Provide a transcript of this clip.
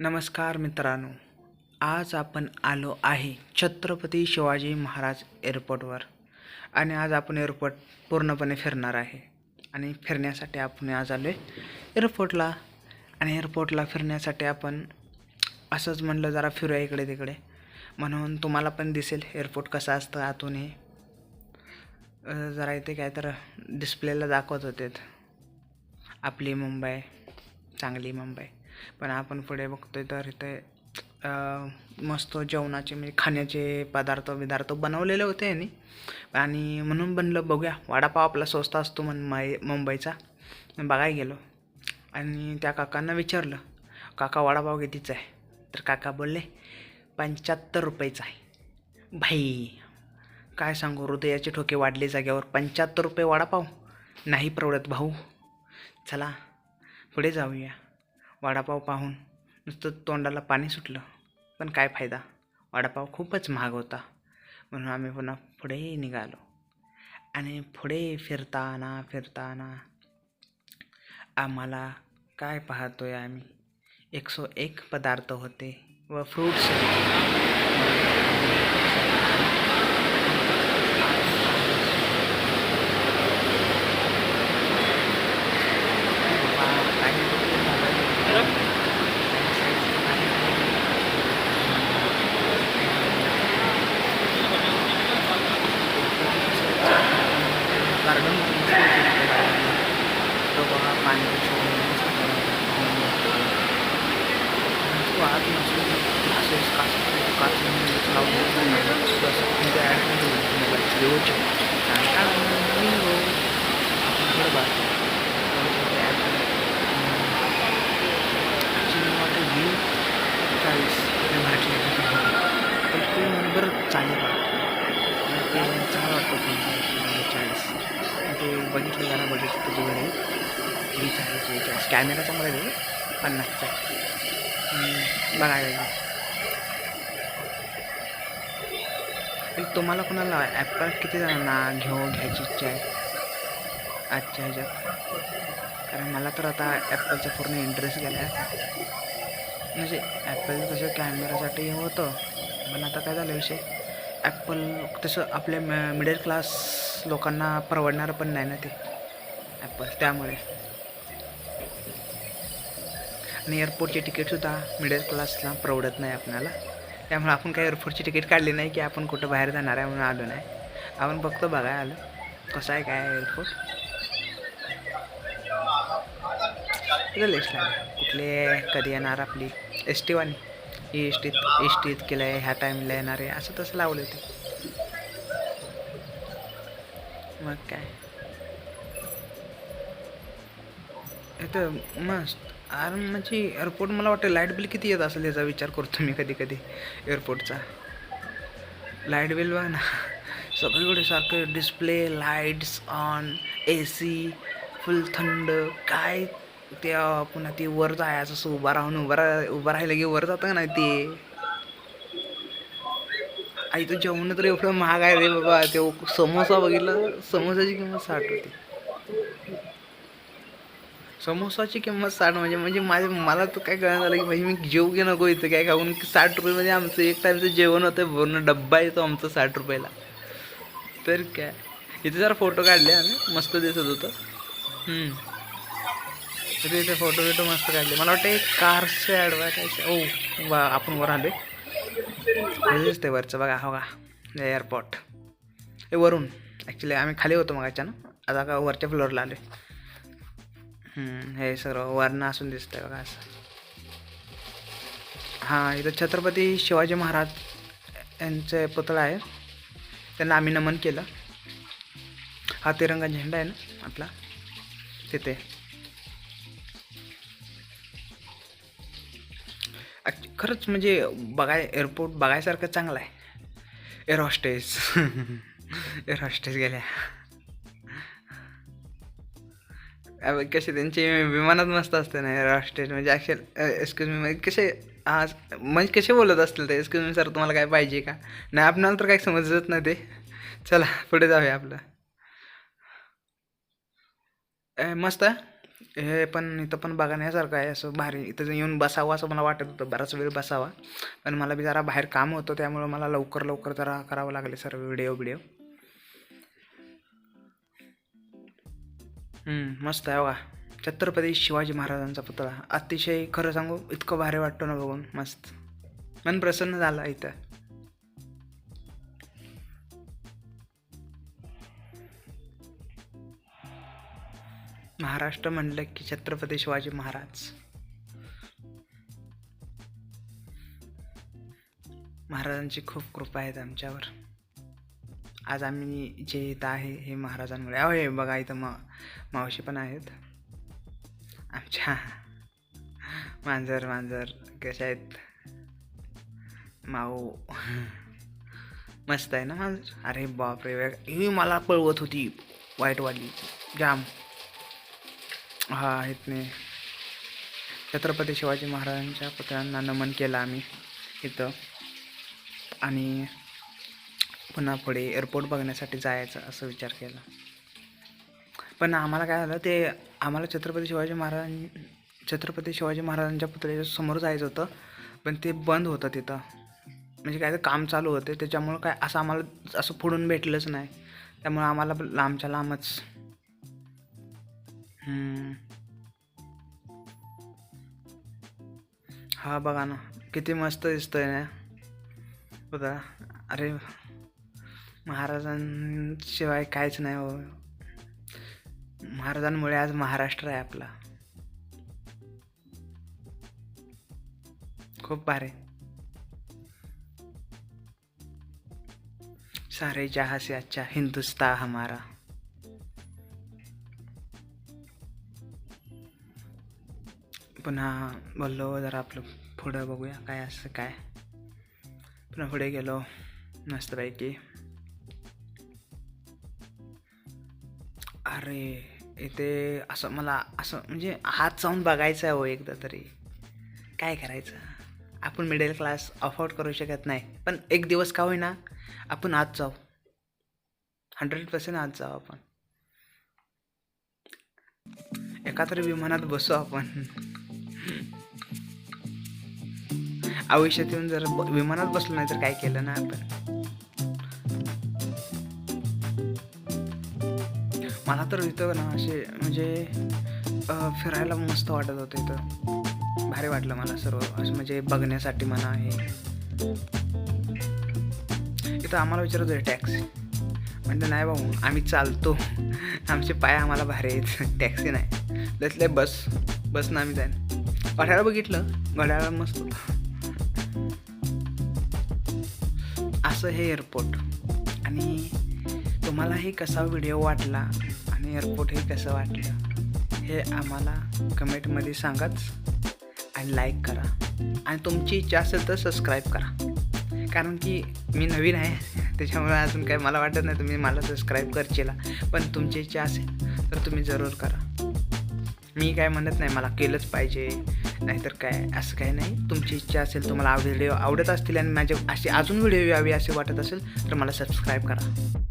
नमस्कार मित्रांनो आज आपण आलो आहे छत्रपती शिवाजी महाराज एअरपोर्टवर आणि आज आपण एअरपोर्ट पूर्णपणे फिरणार आहे. आणि फिरण्यासाठी आपण आज आलो आहे एअरपोर्टला आणि एअरपोर्टला फिरण्यासाठी आपण असंच म्हणलं जरा फिरूया इकडे तिकडे. म्हणून तुम्हाला पण दिसेल एअरपोर्ट कसं असतं आतून हे. जरा इथे काय तर डिस्प्लेला दाखवत होते आपली मुंबई चांगली मुंबई. पण आपण पुढे बघतोय तर इथे मस्त जेवणाचे म्हणजे खाण्याचे पदार्थ विदार्थ बनवलेले होते यांनी. आणि म्हणून बनलं बघूया. वडापाव आपला स्वस्त असतो मुंबई मुंबईचा. बघायला गेलो. आणि त्या काकांना विचारलं काका वडापाव कितीचा आहे? तर काका बोलले पंच्याहत्तर रुपयेचा आहे. भाई काय सांगू हृदयाचे ठोके वाढले जाग्यावर पंच्याहत्तर रुपये वडापाव? नाही परवडत भाऊ. चला पुढे जाऊया. वडापाव पाहून नुसतं तोंडाला पाणी सुटलं. पण काय फायदा? वडापाव खूपच महाग होता. म्हणून आम्ही पुन्हा पुढे निघालो. आणि पुढे फिरताना फिरताना आम्हाला काय पाहतोय आम्ही? एकसो एक पदार्थ होते व फ्रूट्स गार्डन तो बघा पाणी तू आत नसून असेच काच काच लावून म्हणजे ॲड मोबाईलची व्हिडिओची बरोबर व्ह्यू चाळीस मराठी तर ते बरं चालेल ते चांगलं वाटतं पण चाळीस ते म्हणजे बघितलं जरा बजेट त्याची वेळ वीस आहे बेचाळीस कॅमेरा चांगला आहे. पन्नासचा बघायला तुम्हाला कोणाला ॲपल किती जणांना घेऊ घ्यायची इच्छा आहे? आजच्या ह्याच्यात. कारण मला तर आता ॲपलचा पूर्ण इंटरेस्ट गेला आहे म्हणजे ॲपल कसं कॅमेरासाठी हे होतं पण आता काय झालं विषय? ॲपल तसं आपल्या मिडल क्लास लोकांना परवडणारं पण नाही ना ते ॲपल त्यामुळे. आणि एअरपोर्टचे तिकीटसुद्धा मिडल क्लासला परवडत नाही आपल्याला. त्यामुळे आपण काही एअरपोर्टची तिकीट काढली नाही की आपण कुठं बाहेर जाणार आहे म्हणून आलो नाही. आपण बघतो बघा आलो. कसं आहे काय एअरपोर्ट तिथं कुठले कधी येणार आपली? एस टी वाणी ही एस टीत एस टीत केलं आहे ह्या टाईमला येणार आहे. असं तसं लावलं ते मग काय? तर मस्त. अरे म्हणजे एअरपोर्ट मला वाटतं लाइट बिल किती येत असेल याचा विचार करतो मी कधी कधी एअरपोर्टचा लाइट बिल बघ ना सगळीकडे सारखं display lights on A C full थंड. काय त्या पुन्हा ते वर जायचं असं उभा राहून उभा राह उभं राहिलं की वर जातं का नाही ते? आई तो जेवण तर एवढं महाग आहे रे बाबा. ते समोसा बघितलं समोसाची किंमत साठ होती. समोसाची किंमत साठ म्हणजे म्हणजे माझे मला तर काय कळणार झालं की म्हणजे मी जेव घे नको इथं? काय खाऊन की साठ रुपयेमध्ये आमचं एक टाईमचं जेवण होतं पूर्ण डब्बा येतो आमचं साठ रुपयाला. तर काय? इथे जरा फोटो काढले आम्ही मस्त दिसत होतं. तरी इथे फोटो बिटो मस्त काढले. मला वाटतं एक कारचे ॲडव्हर्टाईज ओ वा आपण वर आले ते वरचं बघा हो का एअरपोर्ट हे वरून. ॲक्च्युली आम्ही खाली होतो मग अचानक. आता का वरच्या फ्लोअरला आले हे सर्व वर्ण असून दिसतंय बघा असं. हां इथं छत्रपती शिवाजी महाराज यांचे पुतळा आहे. त्यांना आम्ही नमन केलं. हा तिरंगा झेंडा आहे ना आपला. तिथे. खरंच म्हणजे बघाय एअरपोर्ट बघायसारखं चांगलं आहे. एअर हॉस्टेस एअर हॉस्टेस गेल्या. कसे त्यांचे विमानात मस्त असते ना राष्ट्रीय म्हणजे अक्षर एक्सक्यूज मी म्हणजे कसे हा म्हणजे कसे बोलत असतील ते? एक्सक्यूज मी सर तुम्हाला काय पाहिजे का? नाही आपणाला तर काही समजत नाही ते. चला पुढे जाऊया आपलं. मस्त. आहे हे पण इथं पण बघण्यासारखं आहे असं भारी. इथं येऊन बसावं असं मला वाटत होतं बराच वेळ बसावा. पण मला बी जरा बाहेर काम होतं त्यामुळं मला लवकर लवकर जरा करावं लागले सर व्हिडिओ व्हिडिओ मस्त आहे बघा. छत्रपती शिवाजी महाराजांचा पुतळा. अतिशय खरं सांगू इतकं भारी वाटतो ना बघून. मस्त. मन प्रसन्न झालं इथं. महाराष्ट्र म्हणलं की छत्रपती शिवाजी महाराज. महाराजांची खूप कृपा आहेत आमच्यावर. आज आम्ही जे इथं आहे हे महाराजांमुळे. अहो हे बघा इथं मा मावशी पण आहेत. आमच्या मांजर मांजर कशा आहेत? माऊ. मस्त आहे ना मांजर? अरे बापरे वेग ही मला पळवत होती वाईटवाली जाम. हा आहेत ने. छत्रपती शिवाजी महाराजांच्या पुतळ्यांना नमन केलं आम्ही इथं. आणि पुन्हा पुढे एअरपोर्ट बघण्यासाठी जायचं असं विचार केला. पण आम्हाला काय झालं ते आम्हाला छत्रपती शिवाजी महाराज छत्रपती शिवाजी महाराजांच्या पुतळ्याच्या समोर जायचं होतं पण ते बंद होतं तिथं. म्हणजे काय तर काम चालू होते त्याच्यामुळं काय असं आम्हाला असं पुढून भेटलंच नाही. त्यामुळं आम्हाला लांबच्या लांबच. हा बघा ना किती मस्त दिसतंय ना. बघा अरे महाराजांशिवाय काहीच नाही हो. महाराजांमुळे आज महाराष्ट्र आहे आपला. खूप भारी. सारे जहाँ से अच्छा हिंदुस्तान हमारा. पुन्हा बोललो जरा आपलं पुढं बघूया काय असं काय. पुन्हा पुढे गेलो मस्तपैकी. अरे इथे असं मला असं म्हणजे हात जाऊन बघायचं आहे हो एकदा तरी. काय करायचं? आपण मिडल क्लास अफोर्ड करू शकत नाही. पण एक दिवस का होईना आपण आज जाऊ. हंड्रेड पर्सेंट आज जाऊ आपण. एका तरी विमानात बसू आपण. आयुष्यात येऊन जर विमानात बसलो नाही तर काय केलं ना आपण? मला तर इथं ना असे म्हणजे फिरायला मस्त वाटत होतं इथं. भारी वाटलं मला सर्व. असं म्हणजे बघण्यासाठी म्हणा हे. इथं आम्हाला विचारत होते टॅक्सी म्हणलं नाही भाऊ आम्ही चालतो. आमचे पाय आम्हाला भारी आहेत. टॅक्सी नाही. त्यातले बस बसनं आम्ही जाईन. घड्याळ बघितलं. घड्याळ मस्त असं हे एअरपोर्ट आणि तुम्हालाही कसा व्हिडिओ वाटला? आणि एअरपोर्ट हे कसं वाटलं हे आम्हाला कमेंटमध्ये सांगाच आणि लाईक करा. आणि तुमची इच्छा असेल तर सबस्क्राईब करा. कारण की मी नवीन आहे त्याच्यामुळे अजून काय मला वाटत नाही तुम्ही मला सबस्क्राईब करचेला. पण तुमची इच्छा असेल तर तुम्ही जरूर करा. मी काय म्हणत नाही मला केलंच पाहिजे. नाहीतर काय असं काही नाही. तुमची इच्छा असेल तुम्हाला व्हिडिओ आवडत असतील आणि माझे असे अजून व्हिडिओ यावे असे वाटत असेल तर मला सबस्क्राईब करा.